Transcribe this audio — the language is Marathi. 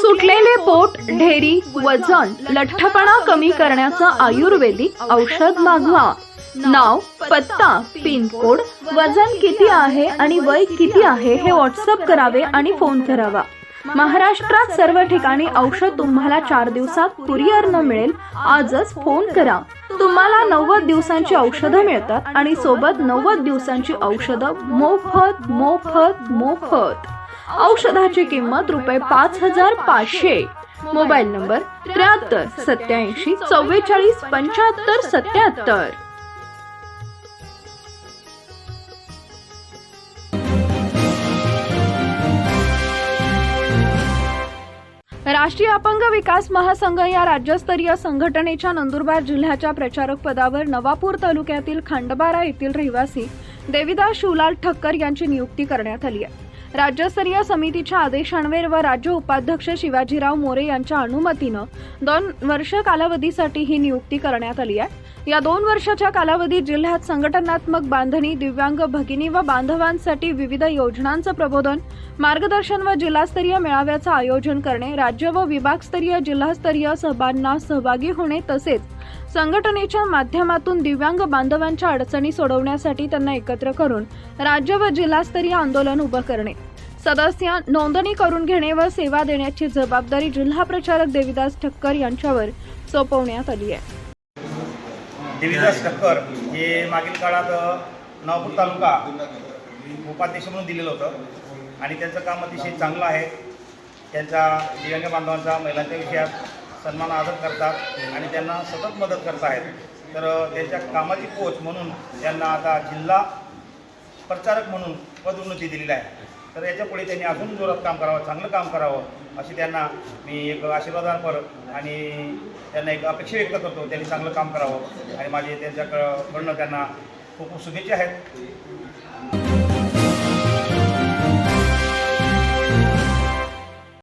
सुटलेले पोट ढेरी वजन लठ्ठपणा कमी करण्याचं आयुर्वेदिक औषध मागवा. नाव पत्ता पिनकोड वजन किती आहे आणि वय किती आहे हे व्हॉट्सअप करावे आणि फोन करावा. महाराष्ट्रात सर्व ठिकाणी औषध तुम्हाला चार दिवसात कुरिअरनं मिळेल. आजच फोन करा. तुम्हाला नव्वद दिवसांची औषधं मिळतात आणि सोबत नव्वद दिवसांची औषधं मोफत मोफत मोफत. औषधाची किंमत रुपये पाच हजार पाचशे. मोबाईल नंबर त्र्याहत्तर सत्याऐंशी चव्वेचाळीस पंच्याहत्तर सत्याहत्तर राष्ट्रीय अपंग विकास महासंघ या राज्यस्तरीय संघटनेच्या नंदुरबार जिल्ह्याच्या प्रचारक पदावर नवापूर तालुक्यातील खंडबारा येथील रहिवासी देविदास शिवलाल ठक्कर यांची नियुक्ती करण्यात आली आहे. राज्यस्तरीय समितीच्या आदेशांवर व राज्य उपाध्यक्ष शिवाजीराव मोरे यांच्या अनुमतीनं दोन वर्ष कालावधीसाठी ही नियुक्ती करण्यात आली आहे. या दोन वर्षाच्या कालावधीत जिल्ह्यात संघटनात्मक बांधणी दिव्यांग भगिनी व बांधवांसाठी विविध योजनांचं प्रबोधन मार्गदर्शन व जिल्हास्तरीय मेळाव्याचं आयोजन करणे राज्य व विभागस्तरीय जिल्हास्तरीय सभांना सहभागी होणे तसेच संघटनेच्या माध्यमातून दिव्यांग बांधवांच्या अडचणी सोडवण्यासाठी त्यांना एकत्र करून राज्य व जिल्हास्तरीय आंदोलन उभं करणे. सदस्य नोंदणी करून घेणे व सेवा देण्याची जबाबदारी जिल्हा प्रचारक देविदास ठक्कर यांच्यावर सोपवण्यात आली आहे. देवीदास ठक्कर हे मागील काळात अ, नवापूर तालुका उपाध्यक्ष म्हणून दिलेलं होतं. आणि त्यांचं काम अतिशय चांगलं आहे. त्यांच्या दिव्यांग बांधवांचा महिलांच्या विषयात सन्मान आदर करतात आणि त्यांना सतत मदत करत आहेत. तर त्यांच्या कामाची पोच म्हणून त्यांना आता जिल्हा प्रचारक म्हणून पदोन्नती दिलेली आहे. तर याच्यापुढे त्यांनी अजून जोरात काम करावं चांगलं काम करावं अशी त्यांना मी एक आशीर्वादांपर आणि त्यांना एक अपेक्षा व्यक्त करतो त्यांनी चांगलं काम करावं. आणि माझे त्यांच्याकडं कडनं त्यांना खूप खूप शुभेच्छा आहेत.